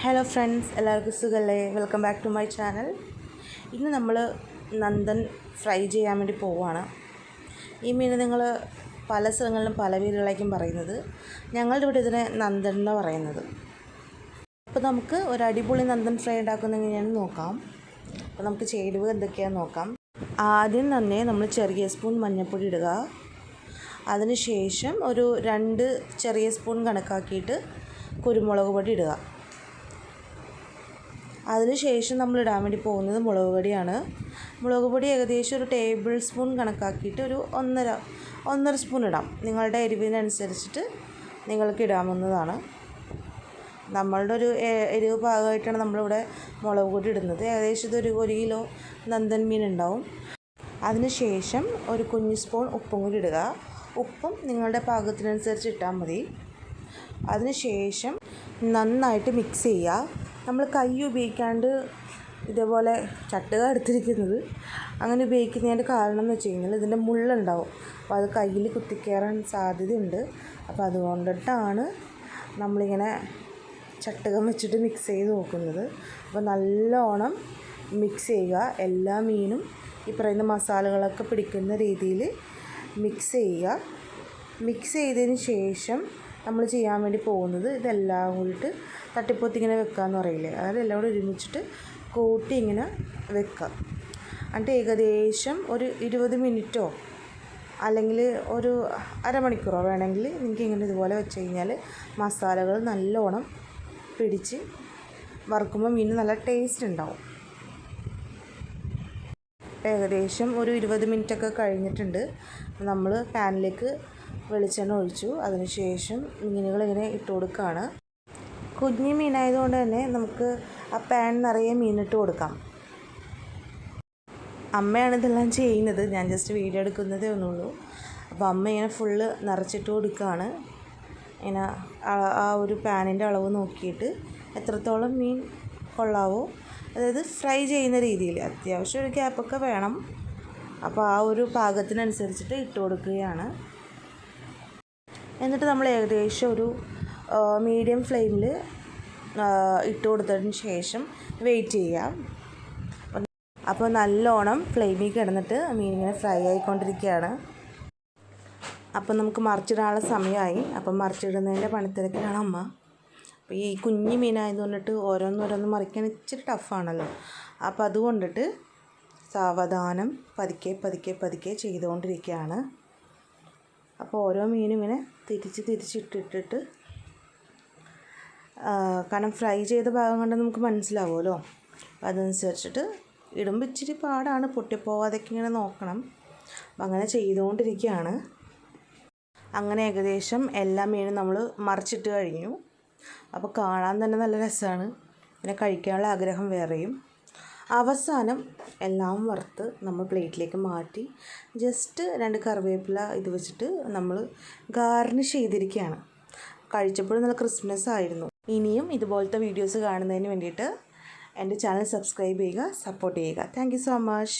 Hello friends എല്ലാവർക്കും സുഖല്ലേ? Welcome back to my channel ഇന്ന് നമ്മൾ നന്ദൻ ഫ്രൈ ചെയ്യാൻ വേണ്ടി പോവുകയാണ് ഈ മീൻ നിങ്ങൾ പല സ്ഥലങ്ങളിലും പല പേരുകളായിരിക്കും പറയുന്നത്. ഞങ്ങളുടെ ഇവിടെ ഇതിനെ നന്ദൻ എന്ന് പറയുന്നത്. അപ്പോൾ നമുക്ക് ഒരു അടിപൊളി നന്ദൻ ഫ്രൈ ഉണ്ടാക്കുന്ന എങ്ങനെയാണെന്ന് നോക്കാം. അപ്പോൾ നമുക്ക് ചേരുവ എന്തൊക്കെയാണെന്ന് നോക്കാം. ആദ്യം തന്നെ നമ്മൾ ചെറിയ സ്പൂൺ മഞ്ഞൾപ്പൊടി ഇടുക. അതിനുശേഷം ഒരു രണ്ട് ചെറിയ സ്പൂൺ കണക്കാക്കിയിട്ട് കുരുമുളക് പൊടി ഇടുക. അതിനുശേഷം നമ്മൾ ഇടാൻ വേണ്ടി പോകുന്നത് മുളക് പൊടിയാണ്. മുളക് പൊടി ഏകദേശം ഒരു ടേബിൾ സ്പൂൺ കണക്കാക്കിയിട്ട് ഒരു ഒന്നര ഒന്നര സ്പൂൺ ഇടാം. നിങ്ങളുടെ എരിവിനനുസരിച്ചിട്ട് നിങ്ങൾക്ക് ഇടാവുന്നതാണ്. നമ്മളുടെ ഒരു എരിവ് ഭാഗമായിട്ടാണ് നമ്മളിവിടെ മുളക് പൊടി ഇടുന്നത്. ഏകദേശം ഇതൊരു ഒരു കിലോ നന്ദൻ മീൻ ഉണ്ടാവും. അതിനുശേഷം ഒരു കുഞ്ഞ് സ്പൂൺ ഉപ്പും കൂടി ഇടുക. ഉപ്പും നിങ്ങളുടെ പാകത്തിനനുസരിച്ച് ഇട്ടാൽ മതി. അതിനുശേഷം നന്നായിട്ട് മിക്സ് ചെയ്യുക. നമ്മൾ കൈ ഉപയോഗിക്കാണ്ട് ഇതേപോലെ ചട്ടുക എടുത്തിരിക്കുന്നത്. അങ്ങനെ ഉപയോഗിക്കുന്നതിന്റെ കാരണം എന്ന് വെച്ച് കഴിഞ്ഞാൽ ഇതിന്റെ മുള്ളുണ്ടാവും. അപ്പോൾ അത് കയ്യിൽ കുത്തിക്കയറാൻ സാധ്യതയുണ്ട്. അപ്പോൾ അതുകൊണ്ടിട്ടാണ് നമ്മളിങ്ങനെ ചട്ടുകം വെച്ചിട്ട് മിക്സ് ചെയ്ത് നോക്കുന്നത്. അപ്പോൾ നല്ലോണം മിക്സ് ചെയ്യുക. എല്ലാ മീനും ഈ പറയുന്ന മസാലകളൊക്കെ പിടിക്കുന്ന രീതിയിൽ മിക്സ് ചെയ്യുക. മിക്സ് ചെയ്തതിന് ശേഷം നമ്മൾ ചെയ്യാൻ വേണ്ടി പോകുന്നത് ഇതെല്ലാം കൂടിയിട്ട് തട്ടിപ്പൊത്തി ഇങ്ങനെ വെക്കുക എന്ന് പറയില്ലേ? അതായത് എല്ലാം കൂടി ഒരുമിച്ചിട്ട് കൂട്ടി ഇങ്ങനെ വെക്കുക എന്നിട്ട് ഏകദേശം ഒരു ഇരുപത് മിനിറ്റോ അല്ലെങ്കിൽ ഒരു അരമണിക്കൂറോ വേണമെങ്കിൽ നിങ്ങൾക്ക് ഇങ്ങനെ ഇതുപോലെ വെച്ച് കഴിഞ്ഞാൽ മസാലകൾ നല്ലോണം പിടിച്ച് വറുക്കുമ്പോൾ മീൻ നല്ല ടേസ്റ്റ് ഉണ്ടാവും. ഏകദേശം ഒരു ഇരുപത് മിനിറ്റൊക്കെ കഴിഞ്ഞിട്ടുണ്ട്. നമ്മൾ പാനിലേക്ക് വെളിച്ചെണ്ണ ഒഴിച്ചു. അതിനുശേഷം മീനുകളിങ്ങനെ ഇട്ട് കൊടുക്കുകയാണ് കുഞ്ഞു മീനായതുകൊണ്ട് തന്നെ നമുക്ക് ആ പാൻ നിറയെ മീനിട്ട് കൊടുക്കാം. അമ്മയാണ് ഇതെല്ലാം ചെയ്യുന്നത്. ഞാൻ ജസ്റ്റ് വീഡിയോ എടുക്കുന്നതേ ഒന്നുള്ളൂ അപ്പോൾ അമ്മ ഇങ്ങനെ ഫുള്ള് നിറച്ചിട്ട് കൊടുക്കുകയാണ് ഇങ്ങനെ ആ- ഒരു പാനിന്റെ അളവ് നോക്കിയിട്ട് എത്രത്തോളം മീൻ കൊള്ളാവോ. അതായത് ഫ്രൈ ചെയ്യുന്ന രീതിയിൽ. അത്യാവശ്യം ഒരു ഗ്യാപ്പൊക്കെ വേണം. അപ്പോൾ ആ ഒരു പാകത്തിനനുസരിച്ചിട്ട് ഇട്ട് കൊടുക്കുകയാണ്. എന്നിട്ട് നമ്മൾ ഏകദേശം ഒരു മീഡിയം ഫ്ലെയിമിൽ ഇട്ട് കൊടുത്തതിന് ശേഷം വെയിറ്റ് ചെയ്യാം. അപ്പോൾ നല്ലോണം ഫ്ലെയിമിൽ കിടന്നിട്ട് മീൻ ഇങ്ങനെ ഫ്രൈ ആയിക്കൊണ്ടിരിക്കുകയാണ്. അപ്പോൾ നമുക്ക് മറിച്ചിടാനുള്ള സമയമായി. അപ്പം മറിച്ചിടുന്നതിന്റെ പണിത്തിരക്കിലാണ് അമ്മ. അപ്പോൾ ഈ കുഞ്ഞു മീനായതുകൊണ്ടിട്ട് ഓരോന്നോരോന്ന് മറിക്കാൻ ഇച്ചിരി ടഫാണല്ലോ അപ്പോൾ അതുകൊണ്ടിട്ട് സാവധാനം പതുക്കെ പതുക്കെ പതുക്കെ ചെയ്തുകൊണ്ടിരിക്കുകയാണ്. അപ്പോൾ ഓരോ മീനും ഇങ്ങനെ തിരിച്ച് തിരിച്ചിട്ടിട്ടിട്ട് കാരണം ഫ്രൈ ചെയ്ത ഭാഗം കണ്ട് നമുക്ക് മനസ്സിലാവുമല്ലോ. അപ്പോൾ അതനുസരിച്ചിട്ട് ഇടുമ്പോൾ ഇച്ചിരി പാടാണ്. പൊട്ടിപ്പോവാതൊക്കെ ഇങ്ങനെ നോക്കണം. അപ്പം അങ്ങനെ ചെയ്തുകൊണ്ടിരിക്കുകയാണ്. അങ്ങനെ ഏകദേശം എല്ലാ മീനും നമ്മൾ മറിച്ചിട്ട് കഴിഞ്ഞു. അപ്പോൾ കാണാൻ തന്നെ നല്ല രസമാണ്. പിന്നെ കഴിക്കാനുള്ള ആഗ്രഹം വേറെയും. അവസാനം എല്ലാം വറുത്ത് നമ്മൾ പ്ലേറ്റിലേക്ക് മാറ്റി ജസ്റ്റ് രണ്ട് കറിവേപ്പില ഇത് വെച്ചിട്ട് നമ്മൾ ഗാർണിഷ് ചെയ്തിരിക്കുകയാണ്. കഴിച്ചപ്പോഴും നല്ല ക്രിസ്മസ് ആയിരുന്നു. ഇനിയും ഇതുപോലത്തെ വീഡിയോസ് കാണുന്നതിന് വേണ്ടിയിട്ട് എന്റെ ചാനൽ സബ്സ്ക്രൈബ് ചെയ്യുക സപ്പോർട്ട് ചെയ്യുക. Thank so much.